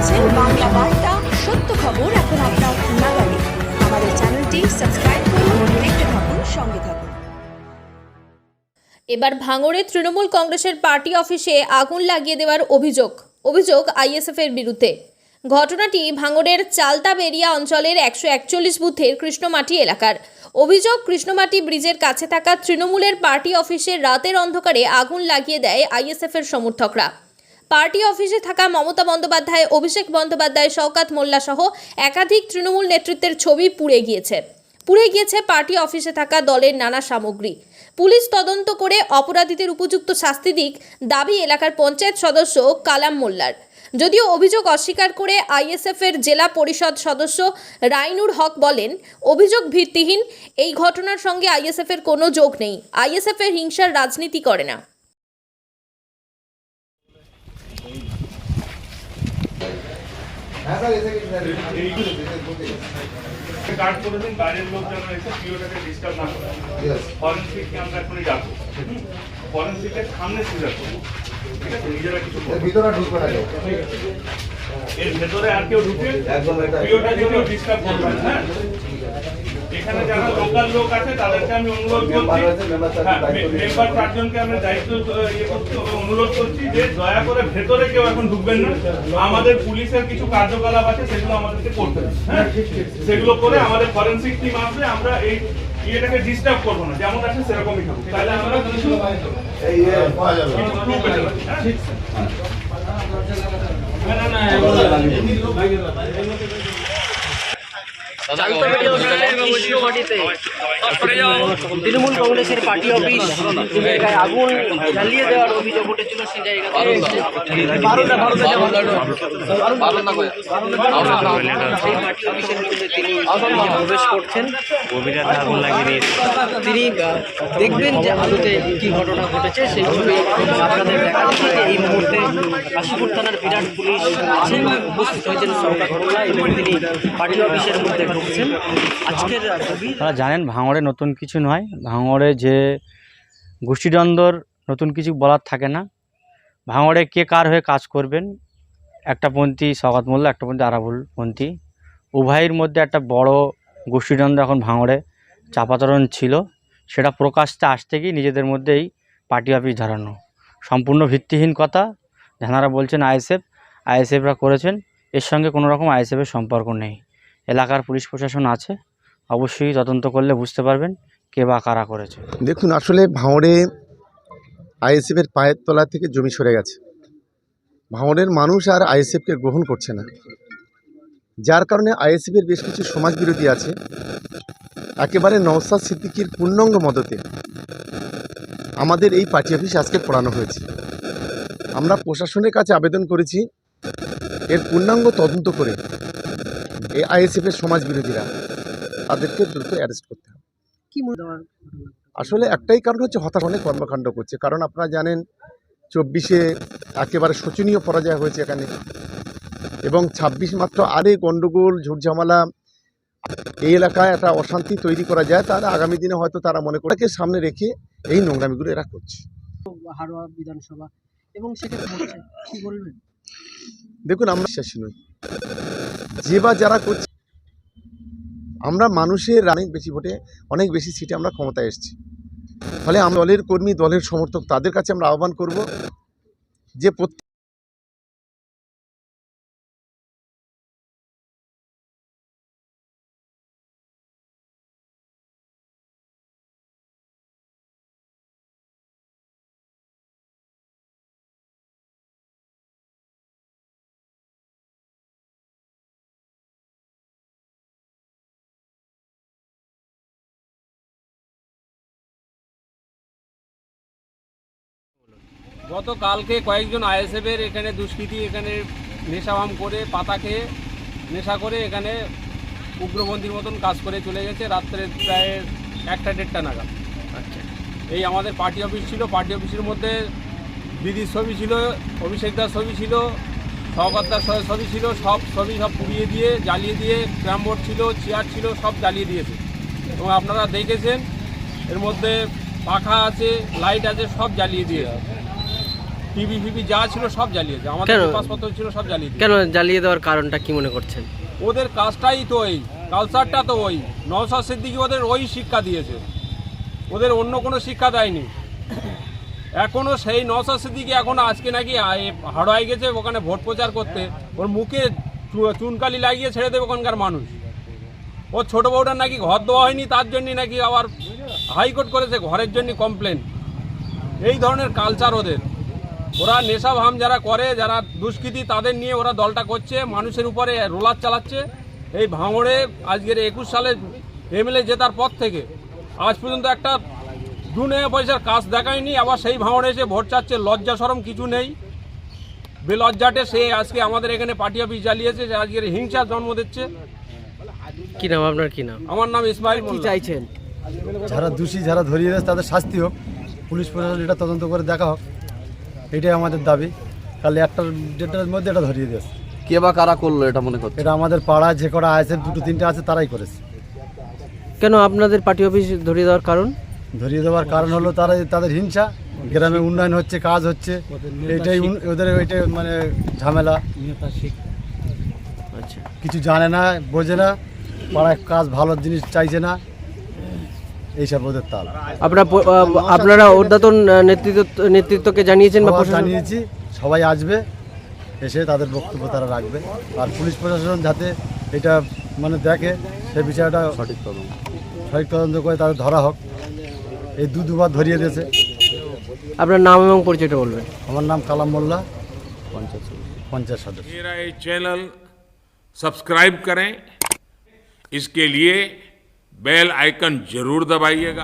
দেখছেন বাংলা বার্তা, সত্য খবর এখন আপনার নাগালে। আমাদের চ্যানেলটি সাবস্ক্রাইব করুন, দেখতে থাকুন, সঙ্গে থাকুন। এবার ভাঙড়ে তৃণমূল কংগ্রেসের পার্টি অফিসে আগুন লাগিয়ে দেওয়ার অভিযোগ অভিযোগ আইএসএফ এর বিরুদ্ধে। ঘটনাটি ভাঙড়ের চালতা চালতাবেরিয়া অঞ্চলের একশো একচল্লিশ বুথের কৃষ্ণমাটি এলাকার। অভিযোগ, কৃষ্ণমাটি ব্রিজের কাছে থাকা তৃণমূলের পার্টি অফিসে রাতের অন্ধকারে আগুন লাগিয়ে দেয় আইএসএফ এর সমর্থকরা। পার্টি অফিসে থাকা মমতা বন্দ্যোপাধ্যায়, অভিষেক বন্দ্যোপাধ্যায়, শওকাত মোল্লা সহ একাধিক তৃণমূল নেতৃত্বের ছবি পুড়ে গিয়েছে। পুড়ে গিয়েছে পার্টি অফিসে থাকা দলের নানা সামগ্রী। পুলিশ তদন্ত করে অপরাধীদের উপযুক্ত শাস্তি দিক দাবি এলাকার পঞ্চায়েত সদস্য কালাম মোল্লার। যদিও অভিযোগ অস্বীকার করে আইএসএফ এর জেলা পরিষদ সদস্য রাইনুর হক বলেন, অভিযোগ ভিত্তিহীন, এই ঘটনার সঙ্গে আইএসএফ এর কোনো যোগ নেই। আইএসএফ এর হিংসার রাজনীতি করে না। কার্ড করে দিন বাইরের লোক যেন এসে পিওটাকে ডিস্টার্ব না করে। ফরেন্সিককে আমরা এখনই ডাকবো। ফরেন্সিকের সামনে সিজার করব। ঠিক আছে? নিজেরা কিছু। ভিতরে ঢুকবে না এর ভেতরে আর কেউ ঢুকে একদম পিওটা কেউ ডিস্টার্ব হ্যাঁ? এখানে যারা লোকাল লোক আছে তাদেরকে আমি অনুরোধ করছি মেম্বার হ্যাঁ, চারজনকে আমি দায়িত্ব ইয়ে অনুরোধ করছি যে দয়া করে ভেতরে কেউ এখন ঢুকবেন না আমাদের পুলিশের কিছু কার্যকলাপ আছে সেগুলো আমাদেরকে করতে হ্যাঁ সেগুলো করে আমাদের ফরেন্সিক টিম আসবে আমরা এই ইয়েটাকে ডিস্টার্ব করব না যেমন আছে সেরকমই থাকব তাহলে আমরা কিছু এই ইয়ে পাওয়া যাবে। কিছু proof পেতে পারি, হ্যাঁ? তৃণমূল কংগ্রেসের পার্টি অফিস জায়গায় আগুন জ্বালিয়ে দেওয়ার অভিযোগ উঠেছিল সেই প্রবেশ করছেন। তিনি দেখবেন যে আদতে কি ঘটনা ঘটেছে সেই ছবি আপনাদের দেখা দিচ্ছে যে এই মুহূর্তে কাশীপুর থানার বিরাট পুলিশ আছেন উপস্থিত হয়েছেন সরকার এবং তিনি পার্টি অফিসের মধ্যে ঢুকছেন আজকের আপনারা জানেন ভাঙড়ে নতুন কিছু নয়। ভাঙড়ে যে গোষ্ঠীদ্বন্দ্বর নতুন কিছু বলার থাকে না। ভাঙড়ে কে কার হয়ে কাজ করবেন? একটা পন্থী সগাত মোল্লা, একটা পন্থী আরাবুল পন্থী। উভয়ের মধ্যে একটা বড় গোষ্ঠীদ্বন্দ্ব এখন ভাঙড়ে চাপাতরণ ছিল। সেটা প্রকাশতে আসতে গিয়ে নিজেদের মধ্যেই পার্টি অফিস ধরানো সম্পূর্ণ ভিত্তিহীন কথা। যারা বলছেন আইএসএফ, আইএসএফরা করেছেন। এর সঙ্গে কোনো রকম আইএসএফের সম্পর্ক নেই। এলাকার পুলিশ প্রশাসন আছে, অবশ্যই তদন্ত করলে বুঝতে পারবেন কে বা কারা করেছে। দেখুন, আসলে ভাঁড়ে আইএসএফের পায়ের তলা থেকে জমি সরে গেছে। ভাঁড়ের মানুষ আর আইএসএফকে গ্রহণ করছে না। যার কারণে আইএসএফের বেশ কিছু সমাজ বিরোধী আছে। একেবারে নওসাদ সিদ্দিকির পূর্ণাঙ্গ মদতে আমাদের এই পার্টি অফিস আজকে পড়ানো হয়েছে। আমরা প্রশাসনের কাছে আবেদন করেছি, এর পূর্ণাঙ্গ তদন্ত করে এই আইএসএফের সমাজ বিরোধীরা তাদেরকে দ্রুত অ্যারেস্ট করতে হবে। কি আসলে একটাই কারণ হচ্ছে হতাশ অনেক কর্মকাণ্ড করছে। কারণ আপনারা জানেন চব্বিশে একেবারে শোচনীয় পরাজয় হয়েছে এখানে। এবং ছাব্বিশ মাত্র আরে গণ্ডগোল ঝুটঝামালা এই এলাকায় একটা অশান্তি তৈরি করা যায় তারা আগামী দিনে হয়তো তারা মনে করে সামনে রেখে এই নোংরামিগুলো এরা করছে। হারোয়া বিধানসভা এবং সেক্ষেত্রে কি বলবেন? দেখুন আমরা বিশ্বাসী নই। যে বা যারা করছে, আমরা মানুষের অনেক বেশি ভোটে, অনেক বেশি সিটে আমরা ক্ষমতায় এসেছি। ফলে আমরা দলের কর্মী, দলের সমর্থক, তাদের কাছে আমরা আহ্বান করব যে প্রত্যেক গতকালকে কয়েকজন আইএসএফের এখানে দুষ্কৃতী এখানে নেশাভাম করে পাতা খেয়ে নেশা করে এখানে উগ্রপন্থীর মতন কাজ করে চলে গেছে রাত্রে প্রায় একটা দেড়টা নাগাদ। এই আমাদের পার্টি অফিস ছিল পার্টি অফিসের মধ্যে দিদির ছবি ছিল অভিষেক দার ছবি ছিল সহকর্তার ছবি ছিল সব ছবি সব পুড়িয়ে দিয়ে জ্বালিয়ে দিয়ে ক্যারাম বোর্ড ছিল চেয়ার ছিল সব জ্বালিয়ে দিয়েছে। এবং আপনারা দেখেছেন এর মধ্যে পাখা আছে লাইট আছে সব জ্বালিয়ে দিয়েছে। টিভি ফিভি যা ছিল সব জ্বালিয়েছে। আমাদের কেন? যে পাসপত্র ছিল সব জ্বালিয়ে দিয়েছে। কেন জ্বালিয়ে দেওয়ার কারণটা কি মনে করছেন? ওদের কাজটাই তো ওই কালচারটা তো ওই। নওসাদ সিদ্দিকি ওদের ওই শিক্ষা দিয়েছে। ওদের অন্য কোনো শিক্ষা দেয়নি। এখনও সেই নওসাদ সিদ্দিকি এখন আজকে নাকি আ- গেছে ওখানে ভোট প্রচার করতে। ওর মুখে চু- চুনকালি লাগিয়ে ছেড়ে দেবে ওখানকার মানুষ। ওর ছোট বউটার নাকি ঘর দেওয়া হয়নি তার জন্য নাকি আবার হাইকোর্ট করেছে ঘরের জন্য কমপ্লেন এই ধরনের কালচার ওদের। ওরা নেশা ভাম যারা করে যারা দুষ্কৃতী তাদের নিয়ে ওরা দলটা করছে মানুষের উপরে রোলার চালাচ্ছে। এই ভাঙড়ে আজকের একুশ সালে এমএলএ জেতার পর থেকে আজ পর্যন্ত একটা দুনে পয়সার কাজ দেখায়নি আবার সেই ভাঙড়ে এসে ভোট চাচ্ছে লজ্জা সরম কিছু নেই। বেলজ্জাটে সে আজকে আমাদের এখানে পার্টি অফিস জ্বালিয়েছে যে আজকের হিংসার জন্ম দিচ্ছে। কি নাম আপনার কি নাম? আমার নাম ইসমাইল কি চাইছেন? যারা দোষী যারা ধরিয়ে দেয় তাদের শাস্তি হোক। পুলিশ প্রশাসন এটা তদন্ত করে দেখা হোক। এটাই আমাদের দাবি। কালে একটা ডেটার মধ্যে এটা ধরিয়ে দিয়েছে। কে বা কারা করল এটা মনে করছে? এটা আমাদের পাড়ায় যে কটা আছে দুটো তিনটে আছে তারাই করেছে। কেন আপনাদের পার্টি অফিস ধরিয়ে দেওয়ার কারণ? ধরিয়ে দেওয়ার কারণ হলো তারা তাদের হিংসা। গ্রামে উন্নয়ন হচ্ছে কাজ হচ্ছে। এটাই ওদের ওইটাই মানে ঝামেলা। আচ্ছা। কিছু জানে না বোঝে না। পাড়ায় কাজ ভালো জিনিস চাইছে না। এইসব ওদের তাল আপনারা প- আহ, আপনারা ঊর্ধ্বতন আহ, নেতৃত্ব নেতৃত্বকে জানিয়েছেন বা সবার প্রশাসন জানিয়েছি সবাই আসবে এসে তাদের বক্তব্য তারা রাখবে আর পুলিশ প্রশাসন যাতে এটা মানে দেখে সে বিষয়টা সঠিক তদন্ত সঠিক তদন্ত করে তাদের ধরা হোক এই দু দুবার ধরিয়ে দিয়েছে আপনার নাম এবং পরিচয়টা বলবেন আমার নাম কালাম মোল্লা পঞ্চায়েত সমিতি। পঞ্চায়েত সদস্য मेरा ये चैनल सब्सक्राइब करें इसके लिए बेल आइकन ज़रूर दबाइएगा।